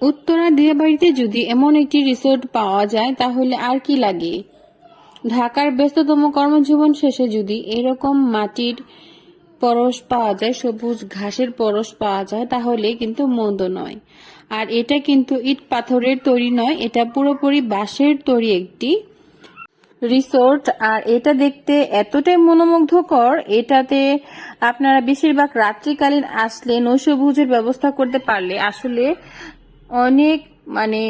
উত্তরা দিয়াবাড়িতে যদি এমন একটি রিসোর্ট পাওয়া যায়, তাহলে আর কি লাগে? ঢাকার ব্যস্ততম কর্মজীবন শেষে যদি এরকম মাটির পরশ পাওয়া যায়, সবুজ ঘাসের পরশ পাওয়া যায়, তাহলে কিন্তু মন্দ নয়। আর এটা কিন্তু ইট পাথরের তৈরি নয়, এটা পুরোপুরি বাঁশের তৈরি একটি রিসোর্ট আর এটা দেখতে এতটাই মনোমুগ্ধকর, এটাতে আপনারা বেশিরভাগ রাত্রিকালীন আসলে নৈশভোজের ব্যবস্থা করতে পারলে আসলে অনেক মানে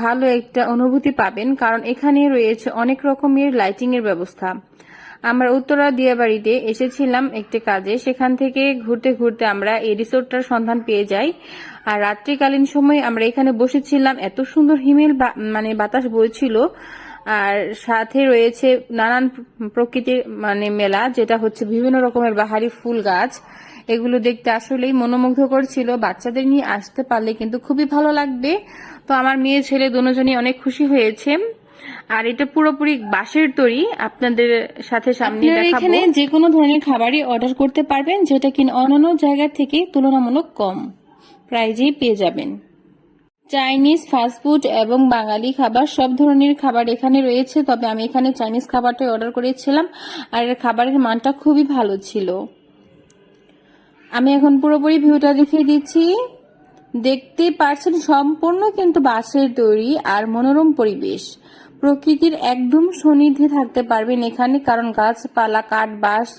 ভালো একটা অনুভূতি পাবেন, কারণ এখানে রয়েছে অনেক রকমের লাইটিং এর ব্যবস্থা। আমরা উত্তরা দিয়াবাড়িতে এসেছিলাম একটি কাজে, সেখান থেকে ঘুরতে ঘুরতে আমরা এই রিসোর্টটার সন্ধান পেয়ে যাই। আর রাত্রিকালীন সময় আমরা এখানে বসেছিলাম, এত সুন্দর হিমেল মানে বাতাস বইছিল। আর সাথে রয়েছে নানান প্রকৃতির মানে মেলা যেটা হচ্ছে বিভিন্ন রকমের বাহারি ফুল গাছ। এগুলো দেখতে আসলেই মনোমুগ্ধকর ছিল। বাচ্চাদের নিয়ে আসতে পারলে কিন্তু খুবই ভালো লাগবে। তো আমার মেয়ে ছেলে দুজনই অনেক খুশি হয়েছে। আর এটা পুরোপুরি বাঁশের তৈরি। আপনাদের সাথে সামনে এখানে যে কোনো ধরনের খাবারই অর্ডার করতে পারবেন যেটা কিনা অন্যান্য জায়গা থেকে তুলনামূলক কম। প্রাইজেই পেয়ে যাবেন। চাইনিজ ফাস্টফুড এবং বাঙালি খাবার, সব ধরনের খাবার এখানে রয়েছে, তবে আমি এখানে চাইনিজ খাবারটাই অর্ডার করেছিলাম, আর এর খাবারের মানটা খুবই ভালো ছিল। আমি এখন পুরোপুরি ভিউটা দেখিয়ে দিচ্ছি। দেখতে পারছেন সম্পূর্ণ কিন্তু বাঁশের তৈরি আর মনোরম পরিবেশ। প্রকৃতির একদম সন্নিধে থাকতে পারবেন এখানে, কারণ গাছপালা, কাঠ, বাঁশ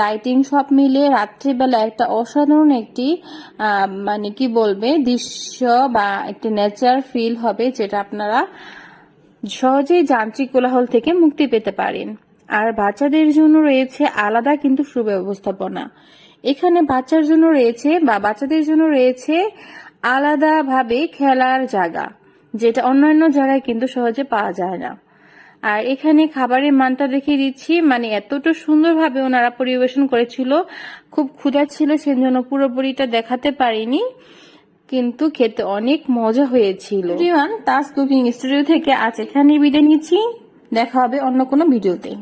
লাইটিং সব মিলে রাত্রিবেলা একটা অসাধারণ একটি মানে কি বলবে, দৃশ্য বা একটি নেচার ফিল হবে যেটা আপনারা সহজেই যান্ত্রিক কোলাহল থেকে মুক্তি পেতে পারেন। আর বাচ্চাদের জন্য রয়েছে আলাদা কিন্তু সুব্যবস্থাপনা। এখানে বাচ্চার জন্য রয়েছে বা বাচ্চাদের জন্য রয়েছে আলাদাভাবে খেলার জায়গা, যেটা অন্যান্য জায়গায় কিন্তু সহজে পাওয়া যায় না। আর এখানে খাবারের মানটা দেখিয়ে দিচ্ছি। মানে এতটা সুন্দরভাবে ওনারা পরিবেশন করেছিল। খুব ক্ষুধা ছিল, সেজন্য পুরোপুরিটা দেখাতে পারিনি। কিন্তু খেতে অনেক মজা হয়েছিল। তাস কুকিং স্টুডিও থেকে আজ এখানে বিদায় নিচ্ছি। দেখা হবে অন্য কোনো ভিডিওতে।